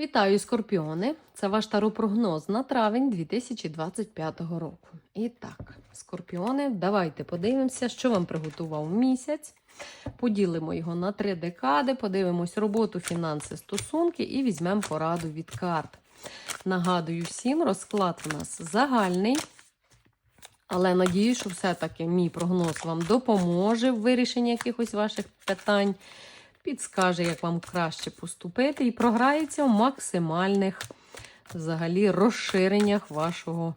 Вітаю, скорпіони! Це ваш таропрогноз на травень 2025 року. І так, скорпіони, давайте подивимося, що вам приготував місяць. Поділимо його на три декади, подивимось роботу, фінанси, стосунки і візьмемо пораду від карт. Нагадую всім, розклад у нас загальний. Але надію, що все-таки мій прогноз вам допоможе в вирішенні якихось ваших питань підскаже, як вам краще поступити, і програється в максимальних взагалі розширеннях вашого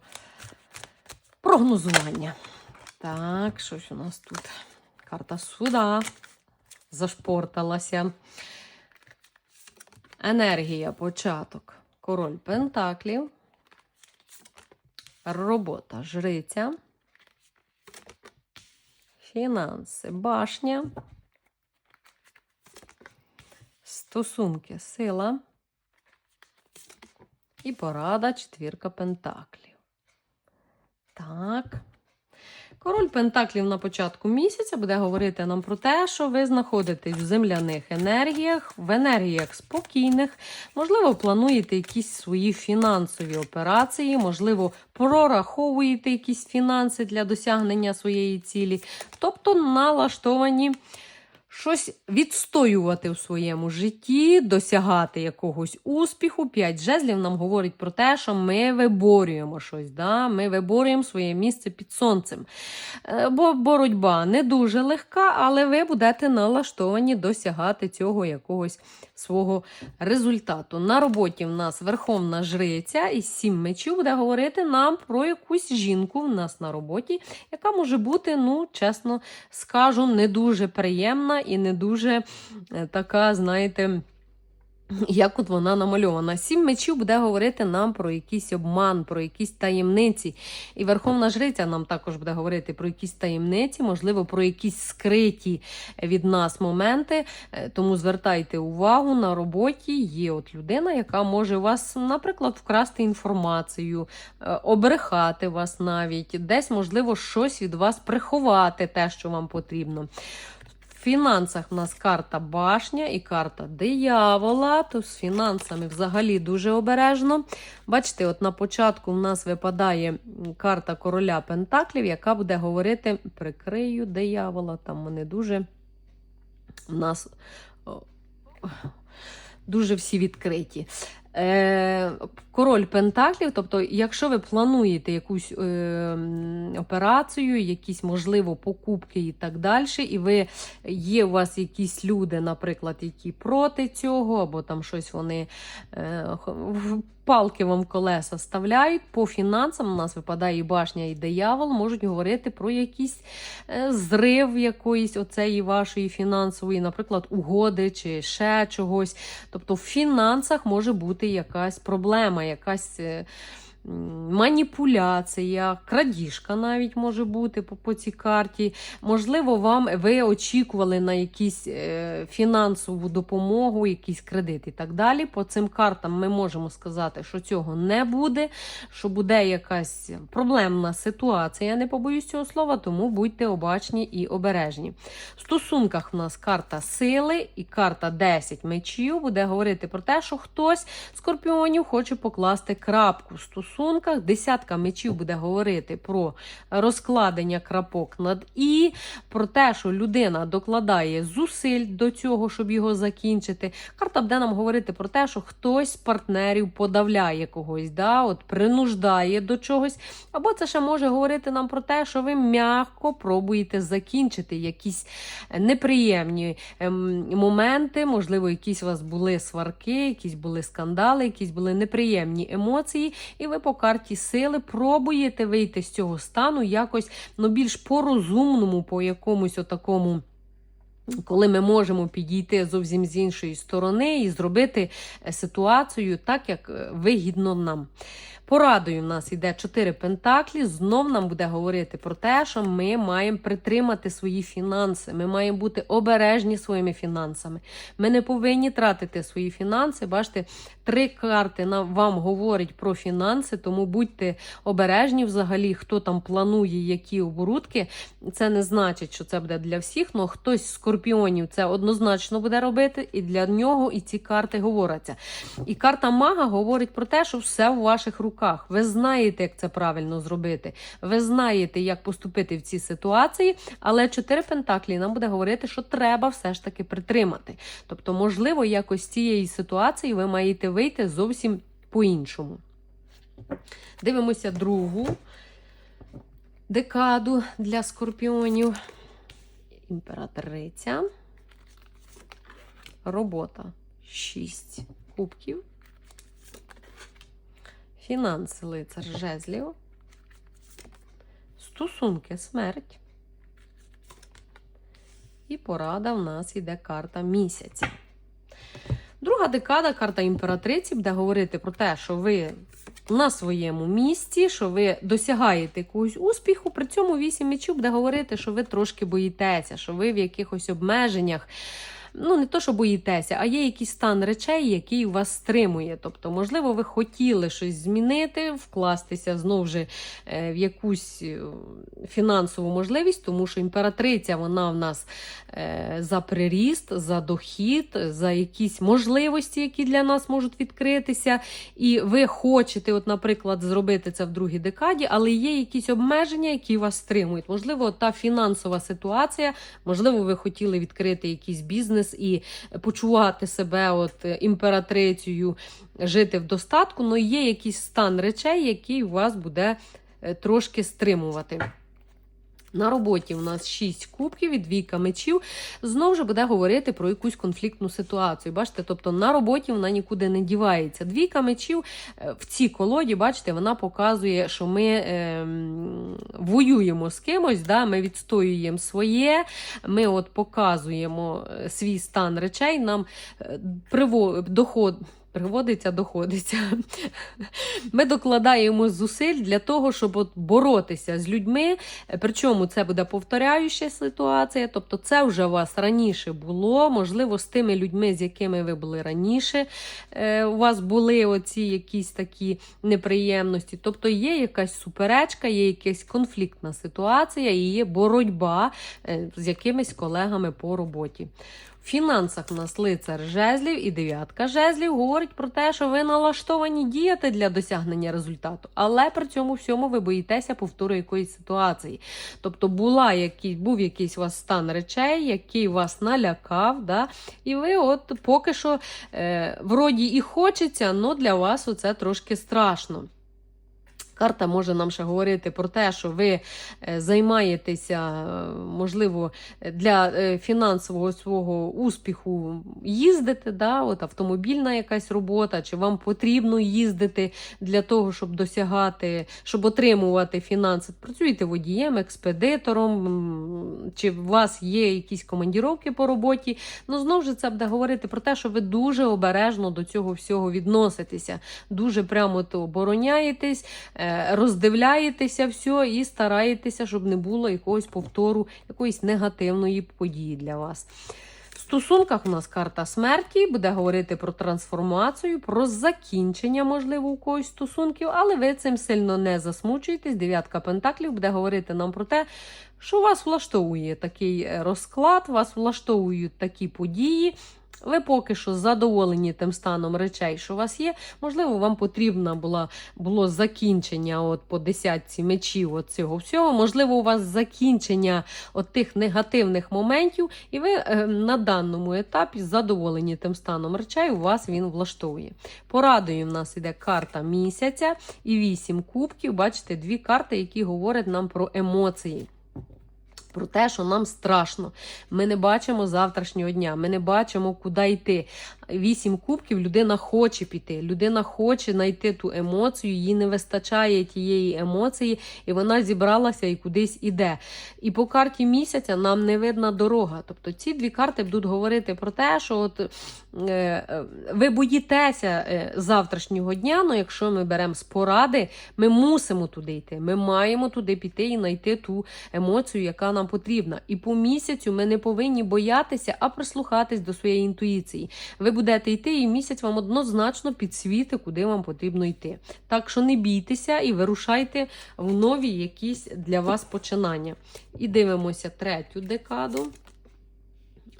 прогнозування. Так, що ж у нас тут? Карта суда зашпорталася. Енергія, початок. Король Пентаклів. Робота жриця. Фінанси, башня. Стосунки сила. І порада четвірка пентаклів. Так. Король Пентаклів на початку місяця буде говорити нам про те, що ви знаходитесь в земляних енергіях, в енергіях спокійних, можливо, плануєте якісь свої фінансові операції, можливо, прораховуєте якісь фінанси для досягнення своєї цілі, тобто налаштовані щось відстоювати в своєму житті, досягати якогось успіху. П'ять жезлів нам говорить про те, що ми виборюємо щось, да? ми виборюємо своє місце під сонцем. Е, Бо боротьба не дуже легка, але ви будете налаштовані досягати цього якогось свого результату. На роботі в нас верховна жриця із сім мечів буде говорити нам про якусь жінку в нас на роботі, яка може бути, ну, чесно скажу, не дуже приємна і не дуже е, така, знаєте. Як от вона намальована. Сім мечів буде говорити нам про якийсь обман, про якісь таємниці. І Верховна Жриця нам також буде говорити про якісь таємниці, можливо, про якісь скриті від нас моменти. Е, Тому звертайте увагу на роботі. Є от людина, яка може вас, наприклад, вкрасти інформацію, е, обрехати вас навіть, десь, можливо, щось від вас приховати, те, що вам потрібно. В фінансах в нас карта башня і карта диявола. То з фінансами взагалі дуже обережно. Бачите, от на початку в нас випадає карта короля Пентаклів, яка буде говорити: прикрию диявола. Там вони дуже в нас дуже всі відкриті. Е, король Пентаклів, тобто, якщо ви плануєте якусь е, операцію, якісь, можливо, покупки і так далі, і ви є у вас якісь люди, наприклад, які проти цього, або там щось вони е, палки вам в колеса ставляють, по фінансам у нас випадає і башня, і диявол, можуть говорити про якийсь е, зрив якоїсь оцеї вашої фінансової, наприклад, угоди чи ще чогось. Тобто в фінансах може бути якась проблема, якась. Маніпуляція, крадіжка навіть може бути по, по цій карті. Можливо, вам ви очікували на якісь е, фінансову допомогу, якийсь кредит і так далі. По цим картам ми можемо сказати, що цього не буде, що буде якась проблемна ситуація. Я не побоюсь цього слова, тому будьте обачні і обережні. В стосунках в нас карта сили і карта 10 мечів буде говорити про те, що хтось скорпіонів хоче покласти крапку в стосунках. Десятка мечів буде говорити про розкладення крапок над і, про те, що людина докладає зусиль до цього, щоб його закінчити. Карта буде нам говорити про те, що хтось з партнерів подавляє когось, да, от принуждає до чогось. Або це ще може говорити нам про те, що ви м'яко пробуєте закінчити якісь неприємні ем, моменти, можливо, якісь у вас були сварки, якісь були скандали, якісь були неприємні емоції, і ви по карті сили пробуєте вийти з цього стану якось ну, більш по-розумному, по якомусь отакому. Коли ми можемо підійти зовсім з іншої сторони і зробити е, ситуацію так, як е, вигідно нам. Порадою в нас йде 4 пентаклі. Знов нам буде говорити про те, що ми маємо притримати свої фінанси. Ми маємо бути обережні своїми фінансами. Ми не повинні тратити свої фінанси. Бачите, три карти нам вам говорять про фінанси, тому будьте обережні взагалі, хто там планує які оборудки. Це не значить, що це буде для всіх, але хтось з скорпіонів це однозначно буде робити, і для нього і ці карти говоряться. І карта мага говорить про те, що все в ваших руках. Ви знаєте, як це правильно зробити. Ви знаєте, як поступити в цій ситуації, але чотири пентаклі нам буде говорити, що треба все ж таки притримати. Тобто, можливо, якось цієї ситуації ви маєте вийти зовсім по-іншому. Дивимося другу декаду для скорпіонів. Імператриця. Робота 6 кубків. Фінанси лицар жезлів. Стосунки смерть. І порада в нас йде карта місяця. Друга декада, карта імператриці, буде говорити про те, що ви на своєму місці, що ви досягаєте якогось успіху. При цьому вісім мечів буде говорити, що ви трошки боїтеся, що ви в якихось обмеженнях. Ну, не то, що боїтеся, а є якийсь стан речей, який вас стримує. Тобто, можливо, ви хотіли щось змінити, вкластися знову ж е, в якусь е, фінансову можливість, тому що імператриця вона в нас е, за приріст, за дохід, за якісь можливості, які для нас можуть відкритися. І ви хочете, от, наприклад, зробити це в другій декаді, але є якісь обмеження, які вас стримують. Можливо, та фінансова ситуація, можливо, ви хотіли відкрити якийсь бізнес і почувати себе от імператрицею, жити в достатку, але є якийсь стан речей, який вас буде е, трошки стримувати. На роботі у нас 6 кубків і двійка мечів. Знову ж буде говорити про якусь конфліктну ситуацію. Бачите, тобто на роботі вона нікуди не дівається. Двійка мечів е, в цій колоді, бачите, вона показує, що ми е, воюємо з кимось, да, ми відстоюємо своє, ми от показуємо е, свій стан речей, нам е, приво, доход. Приводиться, доходиться. Ми докладаємо зусиль для того, щоб от боротися з людьми. Причому це буде повторяюча ситуація. Тобто, це вже у вас раніше було. Можливо, з тими людьми, з якими ви були раніше, е, у вас були оці якісь такі неприємності. Тобто, є якась суперечка, є якась конфліктна ситуація і є боротьба е, з якимись колегами по роботі. В фінансах у нас лицар жезлів і дев'ятка жезлів говорить про те, що ви налаштовані діяти для досягнення результату, але при цьому всьому ви боїтеся повтору якоїсь ситуації. Тобто була який, був якийсь у вас стан речей, який вас налякав, да? і ви от поки що е, вроді і хочеться, але для вас оце трошки страшно. Карта може нам ще говорити про те, що ви е, займаєтеся, е, можливо, для е, фінансового свого успіху їздите, да, от автомобільна якась робота, чи вам потрібно їздити для того, щоб досягати, щоб отримувати фінанси. Працюєте водієм, експедитором, чи у вас є якісь командіровки по роботі. Ну, знову ж це буде говорити про те, що ви дуже обережно до цього всього відноситеся, дуже прямо то обороняєтесь. Е, Роздивляєтеся все і стараєтеся, щоб не було якогось повтору, якоїсь негативної події для вас. В стосунках у нас карта смерті буде говорити про трансформацію, про закінчення, можливо, у когось стосунків, але ви цим сильно не засмучуєтесь. Дев'ятка пентаклів буде говорити нам про те, що вас влаштовує такий е, розклад, вас влаштовують такі події. Ви поки що задоволені тим станом речей, що у вас є. Можливо, вам потрібно було, було закінчення от по десятці мечів цього всього. Можливо, у вас закінчення от тих негативних моментів, і ви е, на даному етапі задоволені тим станом речей, у вас він влаштовує. Порадою в нас іде карта місяця і вісім кубків. Бачите, дві карти, які говорять нам про емоції. Про те, що нам страшно. Ми не бачимо завтрашнього дня, ми не бачимо, куди йти. Вісім кубків людина хоче піти. Людина хоче знайти ту емоцію, їй не вистачає тієї емоції, і вона зібралася і кудись іде. І по карті місяця нам не видна дорога. Тобто ці дві карти будуть говорити про те, що от, е, е, ви боїтеся е, завтрашнього дня, але якщо ми беремо з поради, ми мусимо туди йти. Ми маємо туди піти і знайти ту емоцію, яка нам потрібна. І по місяцю ми не повинні боятися, а прислухатись до своєї інтуїції. Ви будете йти, і місяць вам однозначно підсвіти, куди вам потрібно йти. Так що не бійтеся і вирушайте в нові якісь для вас починання. І дивимося третю декаду.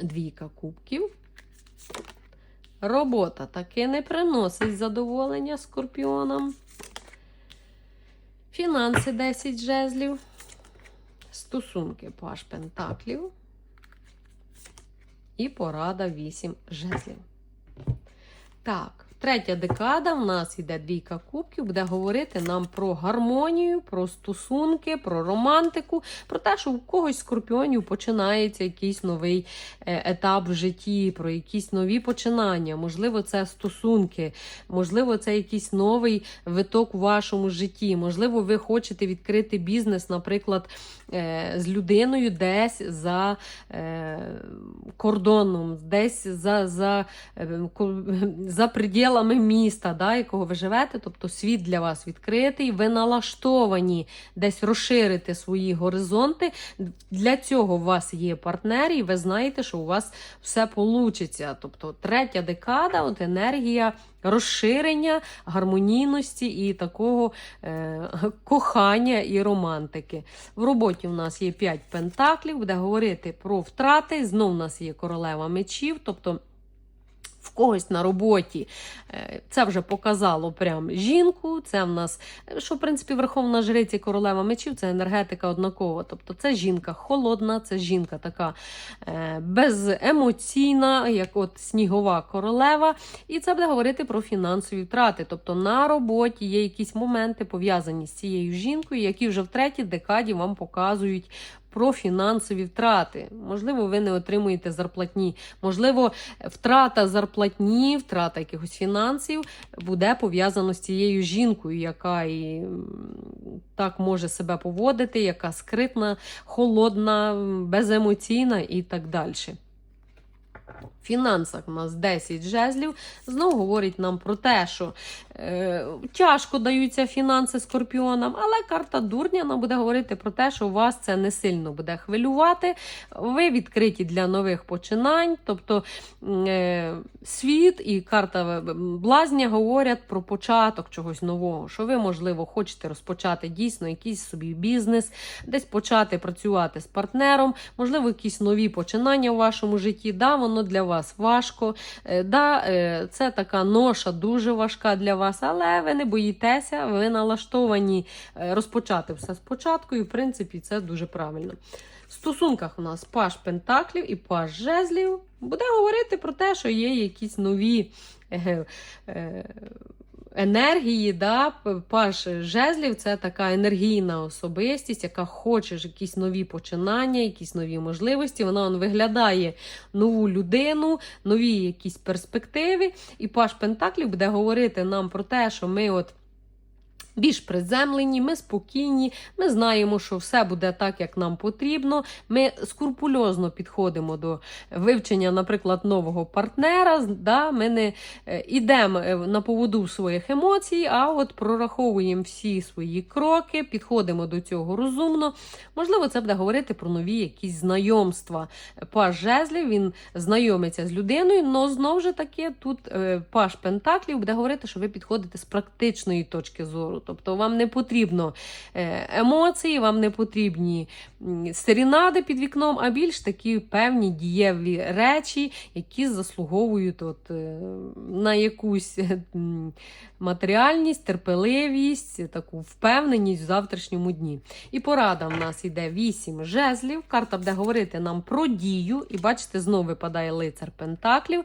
Двійка кубків. Робота таки не приносить задоволення скорпіонам. Фінанси 10 жезлів. Стосунки паш пентаклів. І порада 8 жезлів. Так, третя декада в нас йде двійка кубків, буде говорити нам про гармонію, про стосунки, про романтику, про те, що в когось скорпіонів починається якийсь новий е, етап в житті, про якісь нові починання. Можливо, це стосунки, можливо, це якийсь новий виток у вашому житті. Можливо, ви хочете відкрити бізнес, наприклад, е, з людиною десь за е, кордоном, десь за, за, е, ко- пределами міста, да, якого ви живете. Тобто світ для вас відкритий, ви налаштовані десь розширити свої горизонти. Для цього у вас є партнери, і ви знаєте, що у вас все вийде. Тобто третя декада, от енергія розширення, гармонійності і такого е, кохання і романтики. В роботі у нас є 5 пентаклів, буде говорити про втрати. Знов у нас є королева мечів, тобто. В когось на роботі е, це вже показало прям жінку. Це в нас, що в принципі Верховна Жриця королева мечів, це енергетика однакова. Тобто це жінка холодна, це жінка така е, беземоційна, як от снігова королева. І це буде говорити про фінансові втрати. Тобто на роботі є якісь моменти пов'язані з цією жінкою, які вже в третій декаді вам показують. Про фінансові втрати. Можливо, ви не отримуєте зарплатні. Можливо, втрата зарплатні, втрата якихось фінансів буде пов'язана з цією жінкою, яка і так може себе поводити, яка скритна, холодна, беземоційна і так далі. В фінансах у нас 10 жезлів. Знову говорить нам про те, що е, тяжко даються фінанси скорпіонам, але карта дурня нам буде говорити про те, що вас це не сильно буде хвилювати. Ви відкриті для нових починань. Тобто е, світ і карта блазня говорять про початок чогось нового, що ви, можливо, хочете розпочати дійсно якийсь собі бізнес, десь почати працювати з партнером, можливо, якісь нові починання в вашому житті. Да, воно для вас важко. Е, Да, е, це така ноша дуже важка для вас, але ви не боїтеся, ви налаштовані е, розпочати все спочатку, і в принципі це дуже правильно. В стосунках у нас паш пентаклів і паш жезлів буде говорити про те, що є якісь нові енергії. Да? Паш жезлів це така енергійна особистість, яка хоче якісь нові починання, якісь нові можливості. Вона он, виглядає нову людину, нові якісь перспективи. І паш пентаклів буде говорити нам про те, що ми от. Більш приземлені, ми спокійні, ми знаємо, що все буде так, як нам потрібно. Ми скрупульозно підходимо до вивчення, наприклад, нового партнера. Да? Ми не йдемо на поводу своїх емоцій, а от прораховуємо всі свої кроки, підходимо до цього розумно. Можливо, це буде говорити про нові якісь знайомства. Паш жезлів він знайомиться з людиною, але знову ж таки тут е, паш пентаклів буде говорити, що ви підходите з практичної точки зору. Тобто вам не потрібно е, емоції, вам не потрібні серінади під вікном, а більш такі певні дієві речі, які заслуговують от, е, на якусь матеріальність, терпеливість, таку впевненість в завтрашньому дні. І порада в нас йде 8 жезлів. Карта буде говорити нам про дію. І бачите, знову випадає лицар Пентаклів.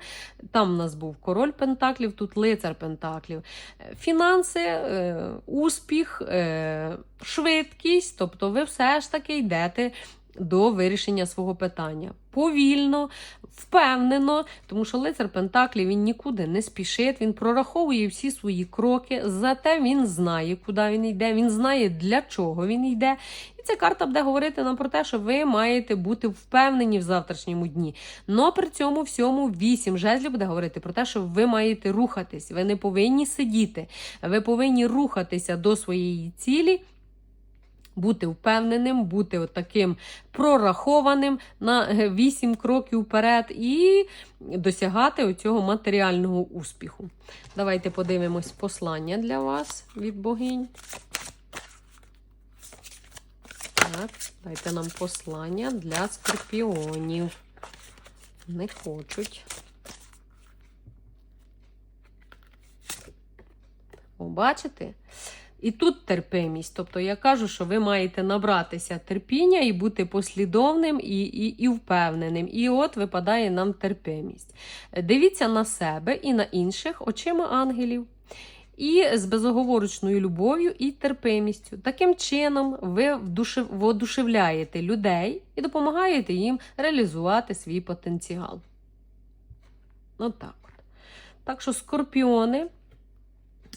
Там в нас був король Пентаклів, тут лицар Пентаклів. Е, Фінанси, е, успіх, е, швидкість. Тобто, ви все ж таки йдете до вирішення свого питання. Повільно, впевнено, тому що лицар Пентаклі він нікуди не спішить, він прораховує всі свої кроки, зате він знає, куди він йде, він знає, для чого він йде. Ця карта буде говорити нам про те, що ви маєте бути впевнені в завтрашньому дні. Но при цьому всьому вісім жезлів буде говорити про те, що ви маєте рухатись, ви не повинні сидіти, ви повинні рухатися до своєї цілі бути впевненим, бути от таким прорахованим на 8 кроків вперед і досягати оцього матеріального успіху. Давайте подивимось послання для вас від богинь. Так, дайте нам послання для скорпіонів. Не хочуть. О, бачите? І тут терпимість. Тобто я кажу, що ви маєте набратися терпіння і бути послідовним і, і, і впевненим. І от випадає нам терпимість. Дивіться на себе і на інших очима ангелів. І з безоговорочною любов'ю і терпимістю. Таким чином, ви воодушевляєте людей і допомагаєте їм реалізувати свій потенціал. От так от. Так що скорпіони.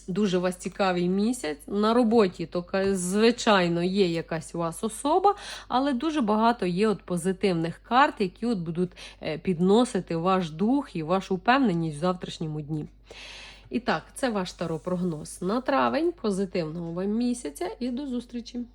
Дуже у вас цікавий місяць. На роботі, то, звичайно, є якась у вас особа, але дуже багато є от позитивних карт, які от будуть е, підносити ваш дух і вашу впевненість в завтрашньому дні. І так, це ваш таро прогноз на травень. Позитивного вам місяця і до зустрічі!